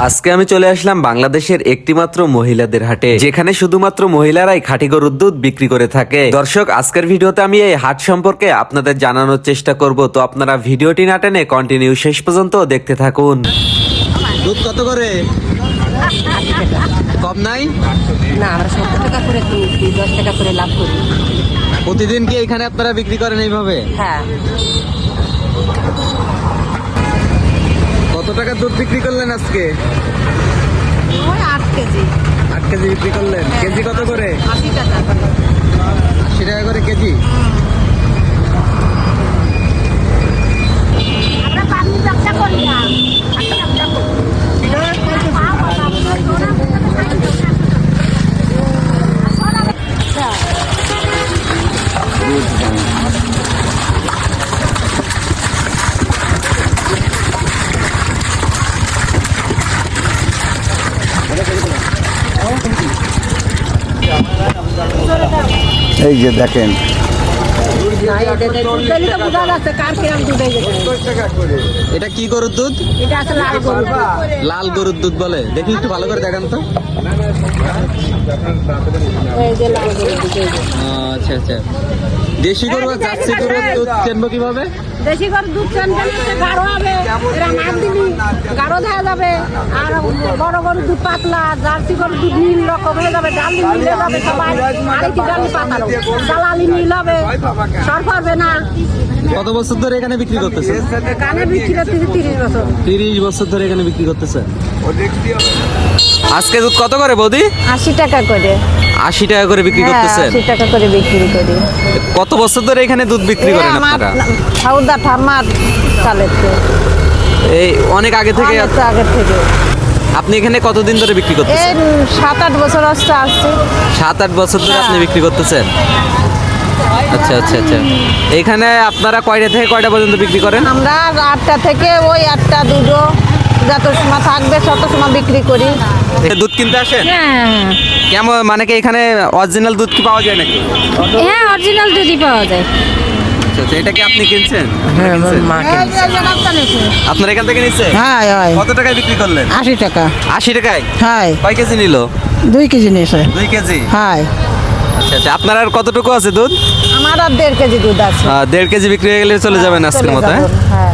আজকে আমি চলে আসলাম বাংলাদেশের একটিমাত্র মহিলাদের হাটে যেখানে শুধুমাত্র মহিলারাই খাঁটি গরুর দুধ বিক্রি করে থাকে। দর্শক আজকের ভিডিওতে আমি এই হাট সম্পর্কে আপনাদের জানানোর চেষ্টা করব। তো আপনারা ভিডিওটি না টেনে কন্টিনিউ শেষ পর্যন্ত দেখতে থাকুন। দুধ কত করে? কম নাই? না আমরা সত্তর টাকা করে কিনছি দশ টাকা করে লাভ করি। প্রতিদিন কি এখানে আপনারা বিক্রি করেন এইভাবে? হ্যাঁ। কত টাকা দুধ বিক্রি করলেন আজকে? ওই আট কেজি। আট কেজি বিক্রি করলেন। কেজি কত করে? আশি টাকা করে। আশি টাকা করে কেজি আমরা পানি ব্যবসা করি না ব্যবসা করি এই যে দেখেন। এটা কি গরুর দুধ? লাল গরুর দুধ বলে। দেখি একটু ভালো করে দেখান তো। আচ্ছা আচ্ছা। দেশি গরু আর জার্সি গরুর দুধ চেনবো কীভাবে? দেশি গরু দুধ চানবে গাঢ় হবে এরা মাছ দিলি গাঢ় দেখা যাবে। আর বড় গরু দুধ পাতলা জার্সি গরু দুধ নীল রকম হয়ে যাবে ডালি মিলে যাবে সবাই। আরেকটি ডালি পাতালো দালালি নীল হবে সর পারবে না। কত বছর ধরে এখানে বিক্রি করতেছে? কানে বিক্রি করতেছি তিরিশ বছর। তিরিশ বছর ধরে এখানে বিক্রি করতেছে? আজকে দুধ কত করে বৌদি? আশি টাকা করে। আশি টাকা করে বিক্রি হ্যাঁ করতেছেন? আশি টাকা করে বিক্রি করি। কত বছর ধরে এখানে দুধ বিক্রি করেন আমার আপনারা? ঠাউদা ঠাম্মার এই অনেক আগে থেকে অনেক আগের থেকে। আপনি এখানে কতদিন ধরে বিক্রি এই করতেছেন? সাত আট বছর আসতে আসছে সাত আট বছর ধরে আপনি হ্যাঁ। বিক্রি করতেছেন? আচ্ছা আচ্ছা আচ্ছা। এখানে আপনারা কয়টা থেকে কয়টা পর্যন্ত বিক্রি করেন? আমরা আটটা থেকে ওই আটটা দুটো যত সময় থাকবে তত সময় বিক্রি করি। দুধ কিনতে আসেন? হ্যাঁ। কেমন মানে কি এখানে অরিজিনাল দুধ কি পাওয়া যায় নাকি? হ্যাঁ অরিজিনাল দুধই পাওয়া যায়। আচ্ছা আচ্ছা এটা কি আপনি কিনছেন? হ্যাঁ? মা আপনার এখান থেকে নিচ্ছে হ্যাঁ হয়। কত টাকায় বিক্রি করলেন? আশি টাকা। আশি টাকায়? হ্যাঁ। কয় কেজি নিল? দুই কেজি নিয়েছে দুই কেজি? হ্যাঁ। আচ্ছা আচ্ছা আপনার আর কতটুকু আছে দুধ? আমার আর দেড় কেজি দুধ আছে। দেড় কেজি বিক্রি হয়ে গেলে চলে যাবেন আজকের মতো হ্যাঁ? হ্যাঁ।